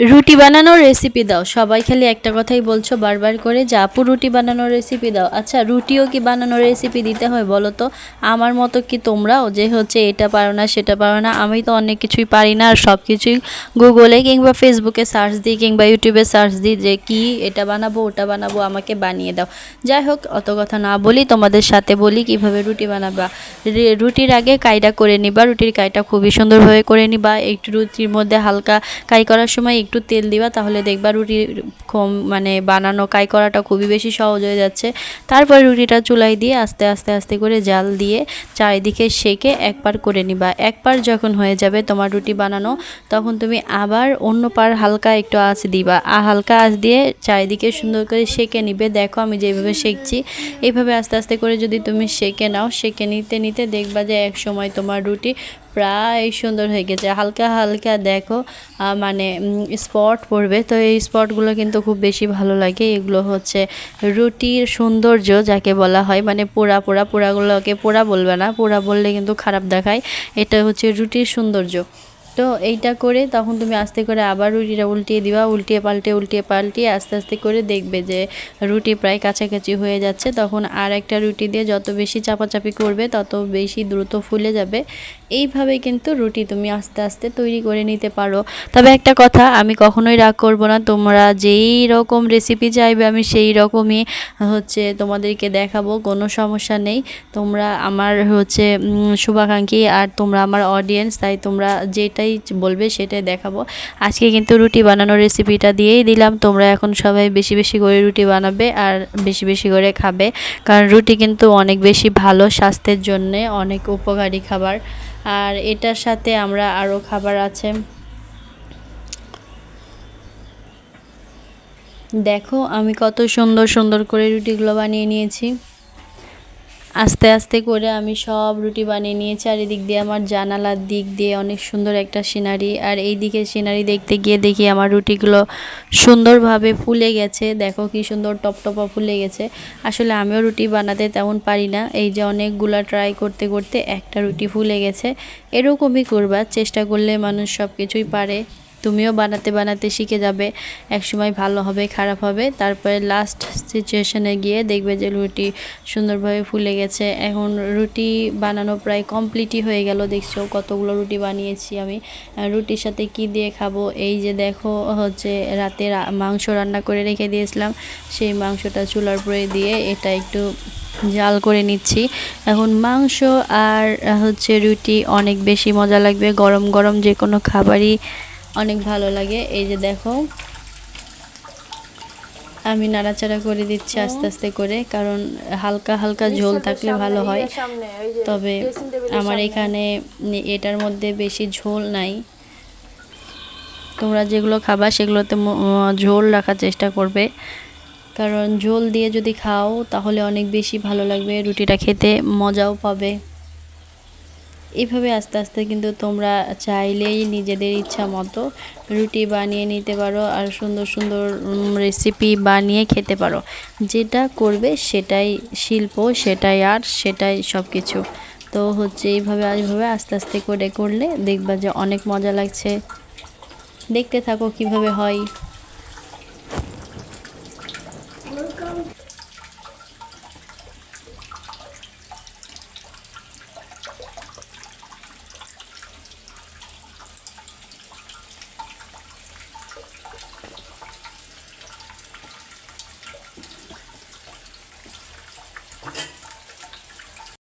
রুটি বানানোর রেসিপি দাও। সবাই খালি একটা কথাই বলছো বারবার করে যে, আপু, রুটি বানানোর রেসিপি দাও। আচ্ছা রুটিও কি বানানোর রেসিপি দিতে হয় বলো তো? আমার মতো কি তোমরাও যে হচ্ছে এটা পারো না, সেটা পারো না? আমি তো অনেক কিছুই পারি না আর সব কিছুই গুগলে কিংবা ফেসবুকে সার্চ দিই কিংবা ইউটিউবে সার্চ দিই যে কি এটা বানাবো, ওটা বানাবো, আমাকে বানিয়ে দাও। যাই হোক, অত কথা না বলি, তোমাদের সাথে বলি কীভাবে রুটি বানাবা। রুটির আগে কাইটা করে নিবা। রুটির কাইটা খুবই সুন্দরভাবে করে নিবা। একটু রুটির মধ্যে হালকা কাই করার সময় একটু তেল দিবা, তাহলে দেখবা রুটি মানে বানানো, কাই করাটা খুবই বেশি সহজ হয়ে যাচ্ছে। তারপর রুটিটা চুলাই দিয়ে আস্তে আস্তে আস্তে করে জাল দিয়ে চারিদিকে সেকে একবার করে নিবা। একবার যখন হয়ে যাবে তোমার রুটি বানানো, তখন তুমি আবার অন্য পার হালকা একটু আঁচ দিবা। আর হালকা আঁচ দিয়ে চারিদিকে সুন্দর করে সেকে নিবে। দেখো আমি যেভাবে সেকছি এইভাবে আস্তে আস্তে করে যদি তুমি সেকে নাও, সেকে নিতে নিতে দেখবা যে এক সময় তোমার রুটি প্রায় সুন্দর হয়ে গেছে। হালকা হালকা দেখো মানে স্পট পড়বে। তো এই স্পটগুলো কিন্তু খুব বেশি ভালো লাগে। এগুলো হচ্ছে রুটির সৌন্দর্য যাকে বলা হয়। মানে পোড়া পোড়া, পোড়াগুলোকে পোড়া বলবে না। পোড়া বললে কিন্তু খারাপ দেখায়। এটা হচ্ছে রুটির সৌন্দর্য। তো এইটা করে তখন তুমি আস্তে করে আবার রুটিটা উল্টিয়ে দিবা, উল্টিয়ে পাল্টে, উল্টিয়ে পাল্টিয়ে আস্তে আস্তে করে দেখবে যে রুটি প্রায় কাছাকাছি হয়ে যাচ্ছে। তখন আর একটা রুটি দিয়ে যত বেশি চাপাচাপি করবে, তত বেশি দ্রুত ফুলে যাবে। এইভাবে কিন্তু রুটি তুমি আস্তে আস্তে তৈরি করে নিতে পারো। তবে একটা কথা, আমি কখনোই রাগ করব না। তোমরা যেই রকম রেসিপি চাইবে, আমি সেই রকমই হচ্ছে তোমাদেরকে দেখাবো, কোনো সমস্যা নেই। তোমরা আমার হচ্ছে শুভাকাঙ্ক্ষী আর তোমরা আমার অডিয়েন্স তাই তোমরা যেটাই বলবে, সেটাই দেখাবো। আজকে কিন্তু রুটি বানানোর রেসিপিটা দিয়েই দিলাম। তোমরা এখন সবাই বেশি বেশি করে রুটি বানাবে আর বেশি বেশি করে খাবে। কারণ রুটি কিন্তু অনেক বেশি ভালো স্বাস্থ্যের জন্যে, অনেক উপকারী খাবার। আর এটার সাথে আমরা আরও খাবার আছে। দেখো, আমি কত সুন্দর সুন্দর করে রুটিগুলো বানিয়ে নিয়েছি। আস্তে আস্তে করে আমি সব রুটি বানিয়ে নিয়েছি আর এদিক দিয়ে আমার জানালার দিক দিয়ে অনেক সুন্দর একটা সিনারি আর এই দিকে সিনারি দেখতে গিয়ে দেখি আমার রুটিগুলো সুন্দরভাবে ফুলে গেছে। দেখো কি সুন্দর টপটপা ফুলে গেছে। আসলে আমিও রুটি বানাতে তেমন পারি না। এই যে অনেকগুলা ট্রাই করতে করতে একটা রুটি ফুলে গেছে। এরকমই করবার চেষ্টা করলে মানুষ সব কিছুই পারে। তুমিও বানাতে বানাতে শিখে যাবে। একসময় ভালো হবে, খারাপ হবে। তারপরে লাস্ট সিচুয়েশনে গিয়ে দেখবে যে রুটি সুন্দরভাবে ফুলে গেছে। এখন রুটি বানানো প্রায় কমপ্লিটই হয়ে গেল। দেখছ কতগুলো রুটি বানিয়েছি আমি। রুটির সাথে কি দিয়ে খাব? এই যে দেখো, হচ্ছে রাতে মাংস রান্না করে রেখে দিয়েছিলাম। সেই মাংসটা চুলার উপরে দিয়ে এটা একটু জাল করে নিচ্ছি। এখন মাংস আর, হচ্ছে রুটি অনেক বেশি মজা লাগবে। গরম গরম যে কোনো খাবারই অনেক ভালো লাগে। এই যে দেখো আমি নাড়াচাড়া করে দিচ্ছি আস্তে আস্তে করে কারণ হালকা হালকা ঝোল থাকলে ভালো হয়। তবে আমার এখানে এটার মধ্যে বেশি ঝোল নাই। তোমরা যেগুলো খাবা সেগুলোতে ঝোল রাখার চেষ্টা করবে। কারণ ঝোল দিয়ে যদি খাও তাহলে অনেক বেশি ভালো লাগবে রুটিটা খেতে মজাও পাবে। এইভাবে আস্তে আস্তে কিন্তু তোমরা চাইলেই নিজেদের ইচ্ছা মতো রুটি বানিয়ে নিতে পারো আর সুন্দর সুন্দর রেসিপি বানিয়ে খেতে পারো। যেটা করবে সেটাই শিল্প, সেটাই আর্ট সেটাই সব কিছু তো হচ্ছে এইভাবে এইভাবে আস্তে আস্তে করে করলে দেখবা যে অনেক মজা লাগছে। দেখতে থাকো কীভাবে হয়।